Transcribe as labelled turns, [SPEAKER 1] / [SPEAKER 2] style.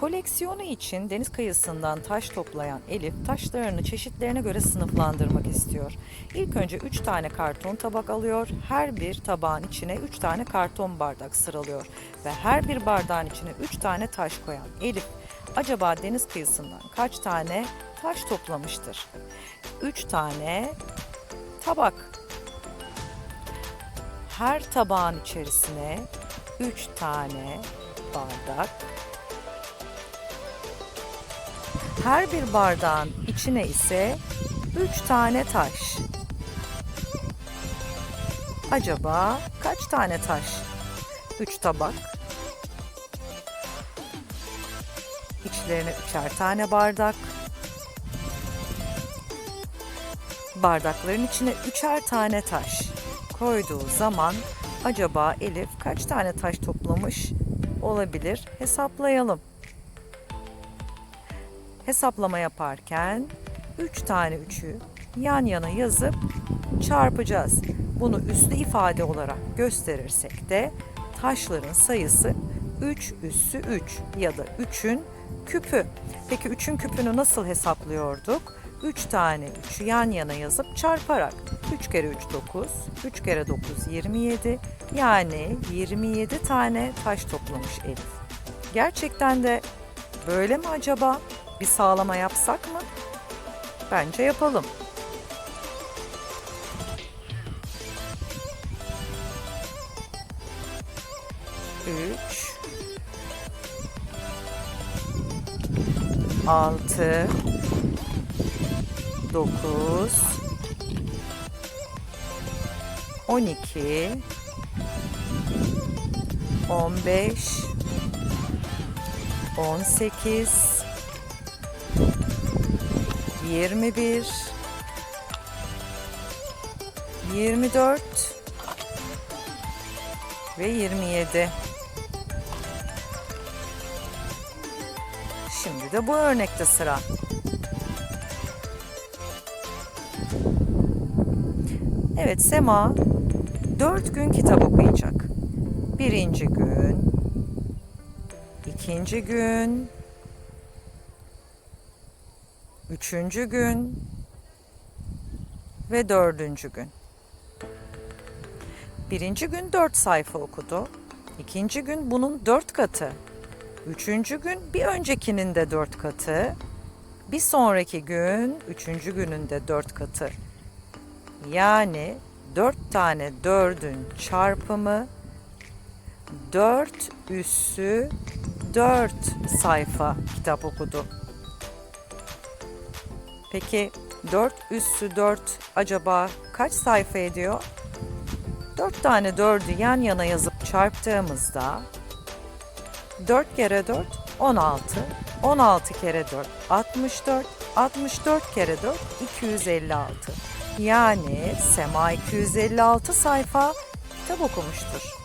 [SPEAKER 1] Koleksiyonu için deniz kıyısından taş toplayan Elif taşlarını çeşitlerine göre sınıflandırmak istiyor. İlk önce 3 tane karton tabak alıyor. Her bir tabağın içine 3 tane karton bardak sıralıyor. Ve her bir bardağın içine 3 tane taş koyan Elif acaba deniz kıyısından kaç tane taş toplamıştır? 3 tane tabak. Her tabağın içerisine 3 tane bardak her bir bardağın içine ise 3 tane taş. Acaba kaç tane taş? 3 tabak. İçlerine üçer tane bardak. Bardakların içine üçer tane taş koyduğu zaman acaba Elif kaç tane taş toplamış olabilir? Hesaplayalım. Hesaplama yaparken 3 tane 3'ü yan yana yazıp çarpacağız. Bunu üslü ifade olarak gösterirsek de taşların sayısı 3 üssü 3 ya da 3'ün küpü. Peki 3'ün küpünü nasıl hesaplıyorduk? 3 tane 3'ü yan yana yazıp çarparak 3 kere 3 9, 3 kere 9 27 yani 27 tane taş toplamış Elif. Gerçekten de böyle mi acaba? Bir sağlama yapsak mı? Bence yapalım. Üç. Altı. Dokuz. On iki. On beş. On sekiz. 21 24 ve 27 Şimdi de bu örnekte sıra. Evet Sema 4 gün kitap okuyacak. Birinci gün, ikinci gün, üçüncü gün ve dördüncü gün. Birinci gün dört sayfa okudu. İkinci gün bunun dört katı. Üçüncü gün bir öncekinin de dört katı. Bir sonraki gün üçüncü günün de dört katı. Yani dört tane dördün çarpımı dört üssü dört sayfa kitap okudu. Peki 4 üssü 4 acaba kaç sayfa ediyor? 4 tane 4'ü yan yana yazıp çarptığımızda 4 kere 4 16. 16 kere 4 64. 64 kere 4 256. Yani Sema 256 sayfa kitap okumuştur.